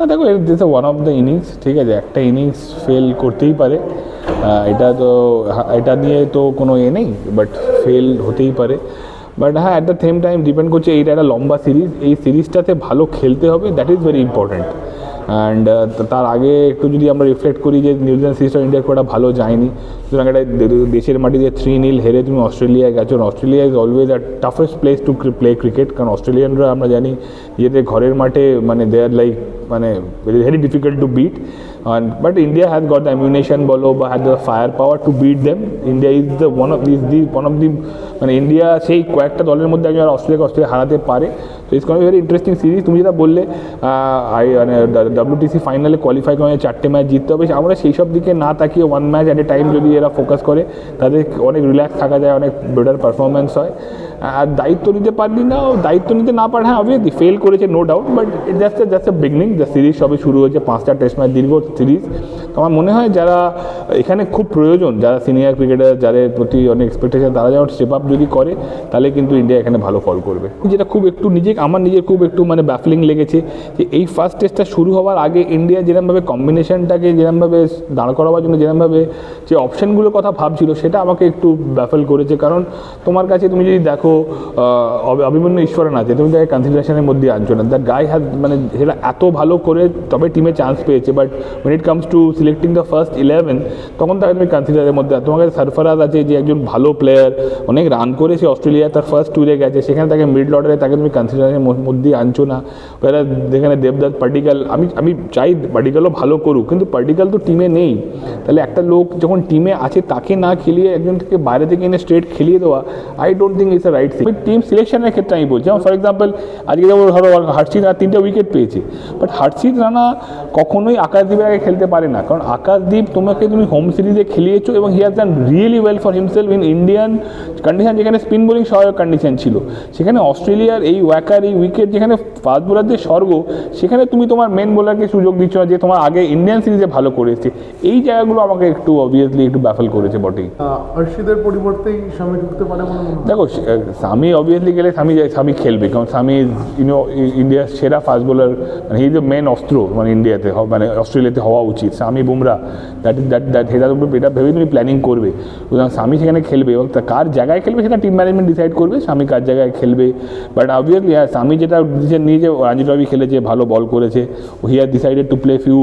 না, দেখো this one of the innings ঠিক আছে, একটা ইনিংস ফেল করতেই পারে। এটা তো এটা নিয়ে তো কোনো এ নেই বাট ফেল হতেই পারে। বাট হ্যাঁ at the same time depend করছে, এইটা একটা লম্বা সিরিজ এই সিরিজটাতে ভালো খেলতে হবে that is very important and তার আগে একটু যদি আমরা রিফ্লেক্ট করি যে নিউজিল্যান্ড সিরিজটা ইন্ডিয়ার খুব একটা ভালো যায়নি। সুতরাং এটা দেশের মাটিতে থ্রি নীল হেরে তুমি অস্ট্রেলিয়ায় গেছো। Australia is always a toughest place to play cricket কারণ অস্ট্রেলিয়ানরা আমরা জানি নিজেদের ঘরের মাঠে মানে দে আর লাইক মানে very difficult to beat but India has got the ammunition বলো বা has the fire power to beat them India is the one of this the one of the মানে ইন্ডিয়া সেই কয়েকটা দলের মধ্যে একজন অস্ট্রেলিয়াকে Australia হারাতে পারে। তো ইটস ভেরি ইন্টারেস্টিং সিরিজ তুমি যেটা বললে আই মানে ডাব্লিউটিসি ফাইনালে কোয়ালিফাই করে চারটে ম্যাচ জিততে হবে। আমরা সেই সব দিকে না তাকিয়ে one match at a time যদি এরা ফোকাস করে তাদের অনেক রিল্যাক্স থাকা যায়, অনেক বেটার পারফরমেন্স হয়। আর দায়িত্ব নিতে পারলি না, দায়িত্ব নিতে না পারে হ্যাঁ অবভিয়াসলি ফেল করেছে no doubt but it just just a beginning the series সবে শুরু হয়েছে, পাঁচটা টেস্ট ম্যাচ দীর্ঘ সিরিজ তো আমার মনে হয় যারা এখানে খুব প্রয়োজন, যারা সিনিয়র ক্রিকেটার যাদের প্রতি অনেক এক্সপেকটেশন তারা যেমন স্টেপ আপ যদি করে, তাহলে কিন্তু ইন্ডিয়া এখানে ভালো ফল করবে। যেটা খুব একটু নিজে আমার নিজের খুব একটু মানে ব্যাফলিং লেগেছে যে এই ফার্স্ট টেস্টটা শুরু হওয়ার আগে ইন্ডিয়া যেরকমভাবে কম্বিনেশনটাকে যেরকমভাবে দাঁড় করাবার জন্য যেরকমভাবে যে অপশানগুলোর কথা ভাবছিল, সেটা আমাকে একটু ব্যাফল করেছে কারণ তোমার কাছে তুমি যদি দেখো অভিমন্যু ঈশ্বরন আছে, তুমি তাকে কনসিডারেশনের মধ্যে আনছো না দ্যাট গাই হ্যাজ মানে সেটা এত ভালো করে তবে টিমে চান্স পেয়েছে but when it comes to selecting the first eleven তখন তাকে তুমি কনসিডারের মধ্যে। তোমার কাছে সরফরাজ আছে, যে একজন ভালো প্লেয়ার অনেক রান করেছে অস্ট্রেলিয়া তার ফার্স্ট ট্যুরে গেছে, সেখানে তাকে মিড অর্ডারে তাকে তুমি কনসিডারের মধ্যেই আনছো না। এবার যেখানে দেবদত্ত, পার্টিকাল, আমি আমি চাই পার্টিকালও ভালো করুক, কিন্তু পার্টিকাল তো টিমে নেই। তাহলে একটা লোক যখন টিমে আছে, তাকে না খেলিয়ে একজনকে বাইরে থেকে এনে স্ট্রেট খেলিয়ে দেওয়া I don't think it's right thing team সিলেকশনের ক্ষেত্রে আমি বলছি, যেমন ফর এক্সাম্পল আজকে যেমন ধরো হার্ষিত রানা তিনটে উইকেট পেয়েছে বাট হার্ষিত রানা কখনোই আকাশদ্বীপের আগে খেলতে পারে না, কারণ আকাশদ্বীপ তোমাকে তুমি হোম সিরিজে খেলিয়েছো এবং he has done really well for himself in Indian condition যেখানে স্পিন বোলিং সহায়ক কন্ডিশন ছিল। সেখানে অস্ট্রেলিয়ার এই ওয়াকার এই উইকেট যেখানে ফাস্ট বোলারদের স্বর্গ সেখানে তুমি তোমার মেন বোলারকে সুযোগ দিচ্ছ না যে তোমার আগে ইন্ডিয়ান সিরিজে ভালো করেছে এই জায়গাগুলো আমাকে একটু অবভিয়াসলি একটু ব্যাফল করেছে বটেই। অর্শিদের পরিবর্তেই স্বামী ঢুকতে পারে মনে দেখো স্বামী অবভিয়াসলি গেলে স্বামী স্বামী খেলবে কারণ স্বামী ইউনো ইন্ডিয়ার সেরা ফাস্ট বোলার মানে হি দ্য মেন অস্ত্র মানে ইন্ডিয়াতে মানে অস্ট্রেলিয়াতে হওয়া উচিত স্বামী Bumrah. That is that that সেটা তুমি এটা ভেবে তুমি প্ল্যানিং করবে। সুতরাং স্বামী সেখানে খেলবে এবং কার জায়গায় খেলবে সেটা টিম ম্যানেজমেন্ট ডিসাইড করবে স্বামী কার জায়গায় খেলবে। বাট অবভিয়াসলি হ্যাঁ স্বামী যেটা ডিসিশন নিয়েছে রঞ্জি ট্রফি খেলেছে, ভালো বল করেছে। He are decided to play few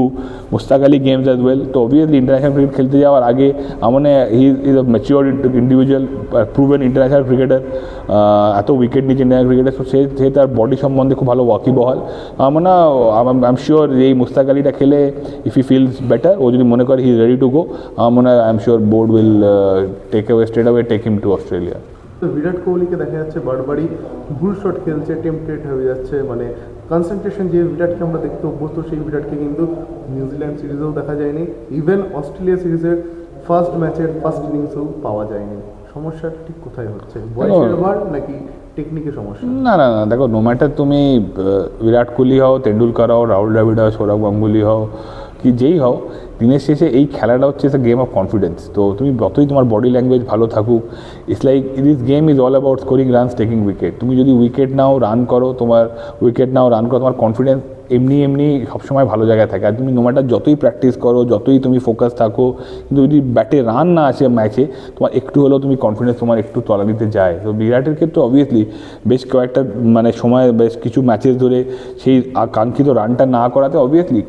Mushtaq Ali games as well তো অবভিয়াসলি ইন্টারন্যাশনাল ক্রিকেট খেলতে যাওয়ার আগে আমার মনে he is a mature individual proven international cricketer এত উইকেট নিয়েছে ইন্ডিয়ান ক্রিকেটার সো সে সে তার বডি সম্বন্ধে খুব ভালো ওয়াকিবহাল আমার না আই এম শিওর এই মুস্তাক আলীটা খেলে ইফ ই ফিলস বেটার ও যদি মনে করে he is ready to go আমার মনে হয় I am sure board will take away straight away take him to Australia তো বিরাট কোহলিকে দেখা যাচ্ছে বারবারই ভুল শট খেলছে টেম্পটেড হয়ে যাচ্ছে মানে কনসেন্ট্রেশন যে বিরাটকে আমরা দেখতে অভ্যস্ত সেই বিরাটকে কিন্তু নিউজিল্যান্ড সিরিজেও দেখা যায়নি। ইভেন অস্ট্রেলিয়া সিরিজের ফার্স্ট ম্যাচের ফার্স্ট ইনিংসেও পাওয়া যায়নি। সমস্যাটা ঠিক কোথায় হচ্ছে? বয়সের ভার নাকি টেকনিকের সমস্যা? না না না দেখো নো ম্যাটার তুমি বিরাট কোহলি হও তেন্ডুলকার হও রাহুল দ্রাবিড় হও সৌরভ গাঙ্গুলি হও কি যেই হও, দিনের শেষে এই খেলাটা হচ্ছে এ গেম অফ কনফিডেন্স তো তুমি যতই তোমার বডি ল্যাঙ্গুয়েজ ভালো থাকুক it's like this game is all about scoring runs taking wicket তুমি যদি উইকেট নাও রান করো, তোমার উইকেট নাও রান করো, তোমার কনফিডেন্স এমনি এমনি সবসময় ভালো জায়গায় থাকে। আর তুমি নো ম্যাটার যতই প্র্যাকটিস করো, যতই তুমি ফোকাস থাকো, কিন্তু যদি ব্যাটে রান না আসে ম্যাচে তোমার একটু হলেও তুমি কনফিডেন্স তোমার একটু তলানিতে যায়। তো বিরাটের ক্ষেত্রে অবভিয়াসলি বেশ কয়েকটা মানে সময়, বেশ কিছু ম্যাচেস ধরে সেই আকাঙ্ক্ষিত রানটা না করাতে অবভিয়াসলি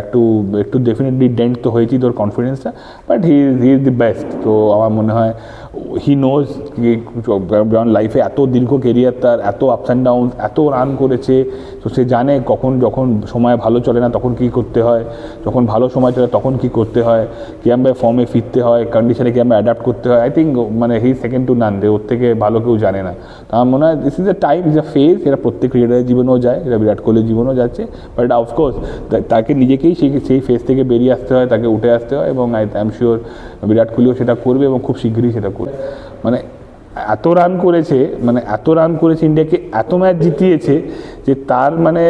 একটু একটু ডেফিনেটলি ডেন্ট তো হয়েছেই তোর কনফিডেন্সটা but he he is the best তো আমার মনে হয় হি নোজ যেমন লাইফে এত দীর্ঘ কেরিয়ার তার, এত আপস অ্যান্ড ডাউন এত রান করেছে, তো সে জানে কখন, যখন সময় ভালো চলে না তখন কী করতে হয়? যখন ভালো সময় চলে তখন কী করতে হয়? কীভাবে ফর্মে ফিরতে হয় কন্ডিশনে কীভাবে অ্যাডাপ্ট করতে হয়। আই থিঙ্ক মানে হি সেকেন্ড টু নান দে ওর থেকে ভালো কেউ জানে না। তো আমার মনে হয় this is a time is a phase এটা প্রত্যেক ক্রিকেটারের জীবনেও যায়, এটা বিরাট কোহলির জীবনেও যাচ্ছে। বাট অফকোর্স তাকে নিজেকেই সেই সেই ফেজ থেকে বেরিয়ে আসতে হয়, তাকে উঠে আসতে হয় এবং I I am sure Virat কোহলিও সেটা করবে এবং খুব শীঘ্রই সেটা করবে। মানে এত রান করেছে মানে এত রান করেছে ইন্ডিয়াকে, এত ম্যাচ জিতিয়েছে যে তার মানে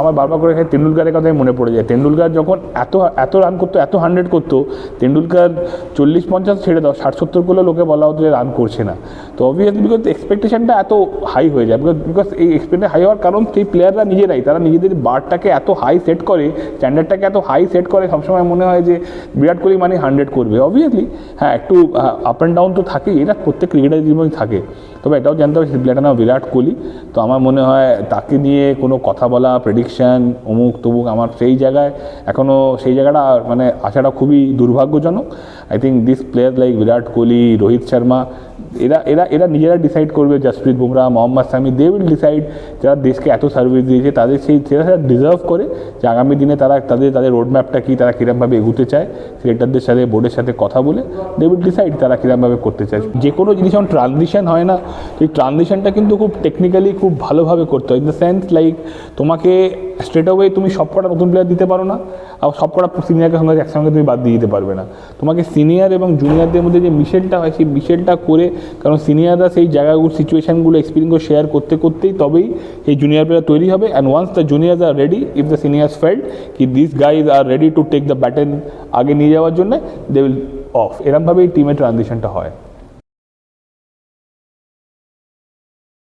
আমার বারবার করে তেন্ডুলকারের কথাই মনে পড়ে যায়। তেন্ডুলকার যখন এত এত রান করতো, এত হান্ড্রেড করতো, তেন্ডুলকার চল্লিশ পঞ্চাশ ছেড়ে দাও, ষাট সত্তর করলে লোকে বলা হতো যে রান করছে না। তো অবভিয়াসলি বিকজ এক্সপেকটেশনটা এত হাই হয়ে যায় বিকজ বিকজ এই এক্সপেক্টেশন হাই হওয়ার কারণ সেই প্লেয়াররা নিজেরাই, তারা নিজেদের বারটাকে এত হাই সেট করে স্ট্যান্ডার্ডটাকে এত হাই সেট করে, সবসময় মনে হয় যে বিরাট কোহলি মানে হান্ড্রেড করবে। অবভিয়াসলি হ্যাঁ একটু আপ অ্যান্ড ডাউন তো থাকেই এটা প্রত্যেক ক্রিকেটারের জীবনে থাকে। তবে এটাও জানতে হবে প্লেয়ারটার নাম বিরাট কোহলি। তো আমার মনে হয় তাকে নিয়ে কোনো কথা বলা প্রেডিকশন অমুক তমুক আমার সেই জায়গায় এখনও সেই জায়গাটা মানে আসাটা খুবই দুর্ভাগ্যজনক। I think this player like Virat Kohli, Rohit Sharma, এরা এরা এরা নিজেরা ডিসাইড করবে Jasprit Bumrah Mohammed Shami they will decide যারা দেশকে এত সার্ভিস দিয়েছে, তাদের সেই, সেটা সেটা ডিজার্ভ করে যে আগামী দিনে তারা তাদের তাদের রোড ম্যাপটা কী, তারা কীরকমভাবে এগুতে চায় সিলেক্টারদের সাথে বোর্ডের সাথে কথা বলে দে উইল ডিসাইড তারা কীরকমভাবে করতে চায়। যে কোনো জিনিস যখন ট্রানজিশন হয় না সেই ট্রানজিশনটা কিন্তু খুব টেকনিক্যালি খুব ভালোভাবে করতে হয় ইন দ্য সেন্স লাইক তোমাকে স্ট্রেট অ্যাওয়ে তুমি সবকটা নতুন প্লেয়ার দিতে পারো না আর সবকটা সিনিয়রকে সঙ্গে একসঙ্গে তুমি বাদ দিয়ে দিতে পারবে না। তোমাকে সিনিয়র এবং জুনিয়রদের মধ্যে যে মিশেলটা হয়, সেই মিশেলটা করে, কারণ সিনিয়ররা সেই জায়গাগুলো সিচুয়েশনগুলো এক্সপিরিয়েন্সগুলো শেয়ার করতে করতেই তবেই এই জুনিয়র প্লেয়ার তৈরি হবে। And once the juniors are ready if the seniors failed কি this guys are ready to take the baton আগে নিয়ে যাওয়ার জন্য দে উইল অফ এরমভাবেই টিমের ট্রানজিশনটা হয়।